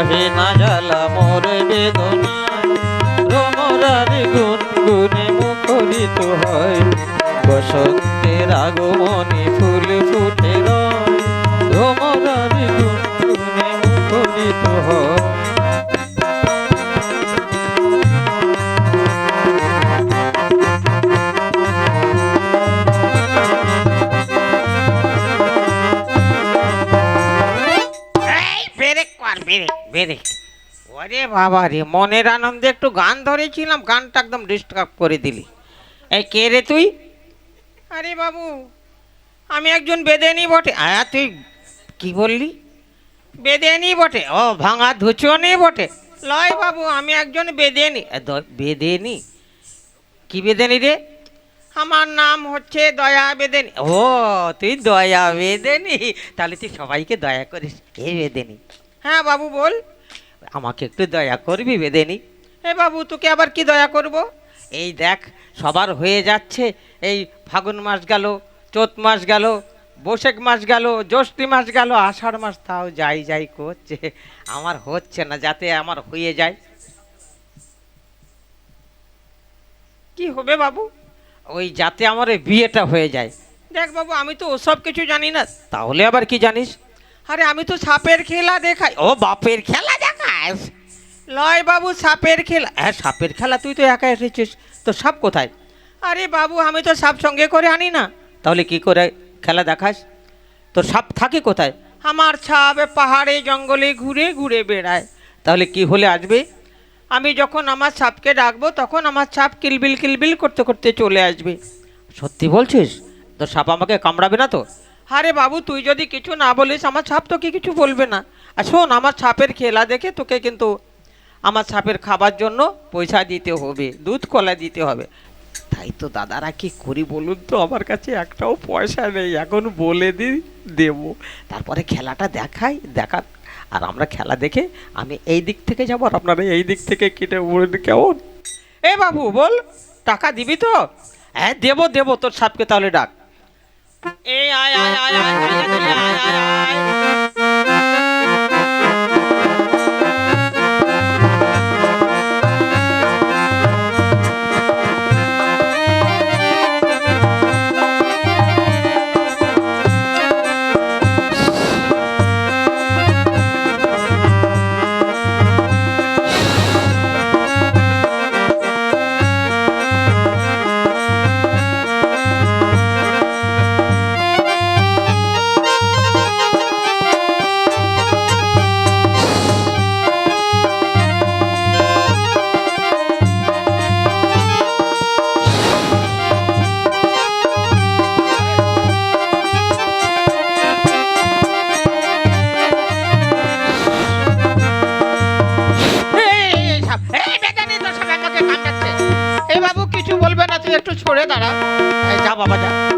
সহে না জ্বালা মোর বেদনা রমরারি গুন গুনে মুখরিত হয়। বসন্তের আগমনে ফুল ফুটে ব্রেক ওরে বাবা রে, মনের আনন্দে একটু গান ধরেছিলাম, গানটা একদম ডিস্টার্ব করে দিলি। এই কে রে তুই? আরে বাবু, আমি একজন বেদেনি বটে। হ্যাঁ তুই কি বললি? বেদেনি বটে, ও ভাঙা ধুচনি বটে। লয় বাবু, আমি একজন বেদেনি। বেদেনি? কি বেদেনি রে? আমার নাম হচ্ছে দয়া বেদেনি। ও, তুই দয়া বেদেনি? তাহলে তুই সবাইকে দয়া করিস। কে বেদেনি? হ্যাঁ বাবু বল। আমাকে একটু দয়া করবি বেদেনি এ বাবু তোকে আবার কি দয়া করব? এই দেখ সবার হয়ে যাচ্ছে এই ফাগুন মাস গেল চৈত মাস গেল বৈশাখ মাস গেল জ্যৈষ্ঠী মাস গেল আষাঢ় মাস তাও যাই যাই করছে। আমার হচ্ছে না যাতে আমার হয়ে যায়। কি হবে বাবু? ওই যাতে আমার বিয়েটা হয়ে যায়। দেখ বাবু আমি তো ওসব কিছু জানি না। তাহলে আবার কি জানিস? আরে আমি তো সাপের খেলা দেখাই। ও বাপের খেলা দেখাস? লয় বাবু সাপের খেলা। হ্যাঁ সাপের খেলা তুই তো একা এসেছিস তো সাপ কোথায়? আরে বাবু আমি তো সাপ সঙ্গে করে আনি না। তাহলে কি করে খেলা দেখাস? তোর সাপ থাকে কোথায়? আমার এ পাহাড়ে জঙ্গলে ঘুরে ঘুরে বেড়ায়। তাহলে কি হলে আসবে? আমি যখন আমার সাপকে ডাকবো তখন আমার সাপ কিলবিল কিলবিল করতে করতে চলে আসবে। সত্যি বলছিস? তোর সাপ আমাকে কামড়াবে না তো? আরে বাবু, তুই যদি কিছু না বলিস, আমার ছাপ তোকে কিছু বলবে না। আর শোন, আমার ছাপের খেলা দেখে তোকে কিন্তু আমার সাপের খাবার জন্য পয়সা দিতে হবে, দুধ কলা দিতে হবে। তাই তো দাদারা কি করি বলুন তো, আমার কাছে একটাও পয়সা নেই, এখন বলে দিই, দেবো। তারপরে খেলাটা দেখাই দেখা আর আমরা খেলা দেখে আমি এই দিক থেকে যাব আর আপনারা এই দিক থেকে কেটে উড়ে কেমন? এ বাবু, বল, টাকা দিবি তো? হ্যাঁ দেবো দেবো, তোর সাপকে তাহলে ডাক। એ આય આય આય આય આય આય આય করে তারা যা বাবা যা।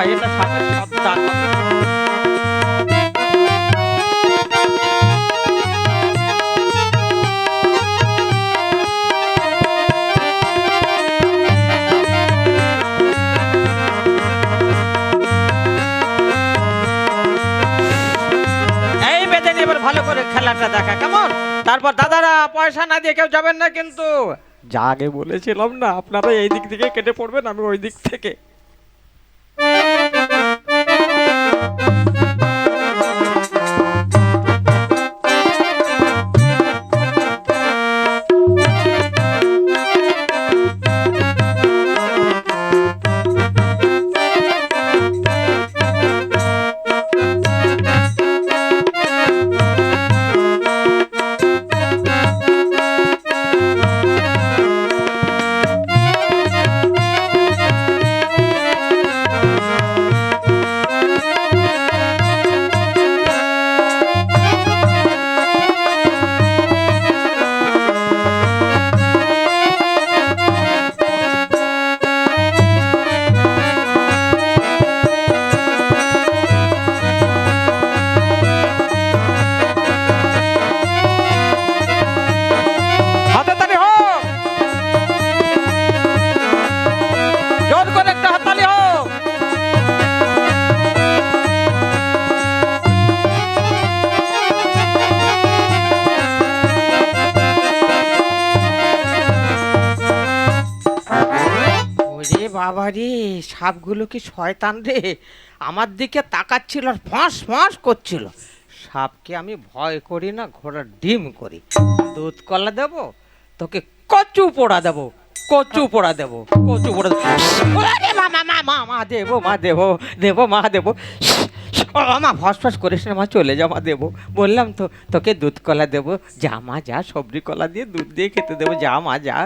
হয় এটা সাপের ভালো করে খেলাটা দেখা, কেমন? তারপর দাদারা পয়সা না দিয়ে কেউ যাবেন না কিন্তু। যা আগে বলেছিলাম না, আপনারা এই দিক থেকে কেটে পড়বেন, আমি ওই দিক থেকে। সাপগুলো কি শয়তান রে? আমার দিকে তাকাচ্ছিল আর ফাঁস ফাঁস করছিল। সাপকে আমি ভয় করি না, ঘোড়ার ডিম করি। দুধ কলা দেবো, তোকে কচু পোড়া দেবো, কচু পোড়া দেবো, কচু পোড়া দেবো। মা দেবো মা দেবো দেবো মা দেবো মা ফস ফস করিস না মা চলে যা মা, দেবো বললাম তো তোকে দুধ কলা দেবো যা মা যা সবজি কলা দিয়ে দুধ দিয়ে খেতে দেবো। যা মা যা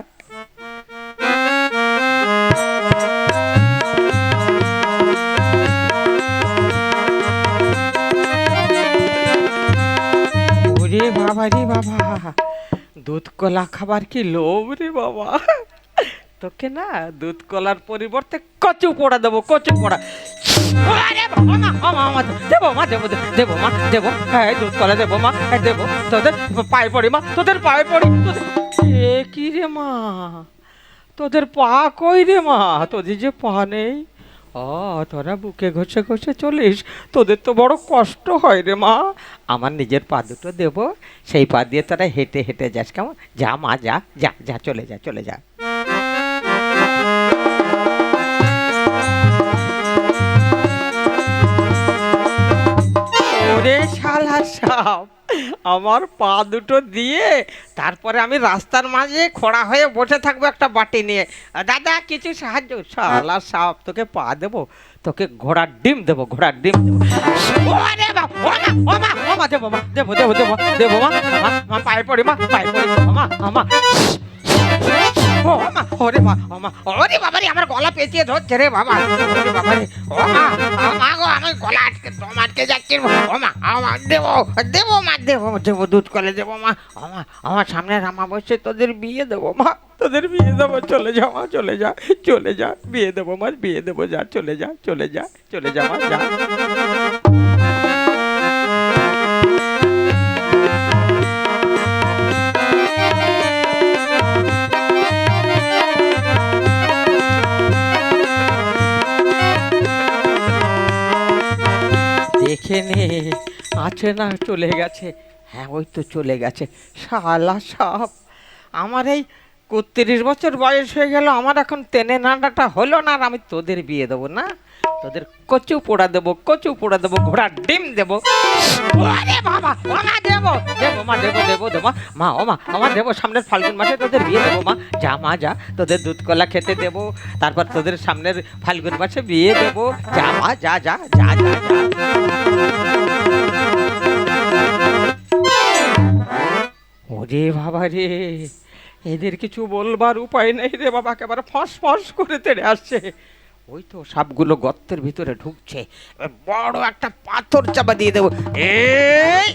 ওরে বাবা রে বাবা। দুধ কলা খাবার কি লোভ রে বাবা? তোকে না দুধ কলার পরিবর্তে কচু পোড়া দেবো কচু পোড়া। দেবো মা দেবো দেবো মা দেবো। হ্যাঁ দুধ কলা দেবো মা হ্যাঁ, দেবো। তোদের পায়ে পড়ি মা তোদের পায়ে পড়ি। কি রে মা? তোদের পা কই রে মা? তোদের যে পা নেই। তোরা বুকে ঘষে ঘষে চলিস, তোদের তো বড় কষ্ট হয় রে মা। আমার নিজের পা দুটো দেবো, সেই পা দিয়ে তোরা হেঁটে হেঁটে যাস, কেমন? যা মা, যা যা যা, চলে যা চলে যা। ওরে শালা সাপ আমার পা দুটো দিয়ে তারপরে আমি রাস্তার মাঝে খোড়া হয়ে বসে থাকব একটা বাটি নিয়ে। দাদা কিছু সাহায্য? শালা সাপ তোকে পা দেবো? তোকে ঘোড়ার ডিম দেবো ঘোড়ার ডিম দেবো। দেবো মা দেবো দেবো দেবো দেবো মা মা, পায়ে পড়ি মা পায়ে পড়ি মা মা ও মা ওরে মা বাবা রে আমার গলা পেঁচিয়ে ধরছে রে বাবা। বাবা রে ও মা গো আমি গলা আটকে, দম আটকে যাচ্ছি। আমার দেবো দেবো মা, দেবো দেবো দুধ কলে দেবো মা আমার আমার সামনে রামা বসে তোদের বিয়ে দেবো মা, তোদের বিয়ে দেবো, চলে যা মা, চলে যা চলে যা, বিয়ে দেবো মা, বিয়ে দেবো, যা, চলে যা চলে যা চলে যা মা, যা। আছে না, চলে গেছে। হ্যাঁ ওই তো চলে গেছে। শালা সব আমার এই তিরিশ বছর বয়স হয়ে গেল, আমার এখন তেনে নাড়াটা হলো না, আর আমি তোদের বিয়ে দেবো না। তোদের কচু পোড়া দেবো, কচু পোড়া দেবো, ঘোড়ার ডিম দেবো। বাবা ও মা দেবো দেবো মা, দেবো দেবো দেবো মা। ও মা আমার দেবো, সামনের ফাল্গুন মাসে তোদের বিয়ে দেবো মা। যা মা, যা, তোদের দুধ কলা খেতে দেবো। তারপর তোদের সামনের ফাল্গুন মাসে বিয়ে দেবো। যা মা যা যা যা যা। রে বাবা রে, এদের কিছু বলবার উপায় নেই রে বাবা, একেবারে ফস ফস করে তেড়ে আসছে। ওই তো সাপগুলো গর্তের ভিতরে ঢুকছে। বড় একটা পাথর চাপা দিয়ে দেবো। এই!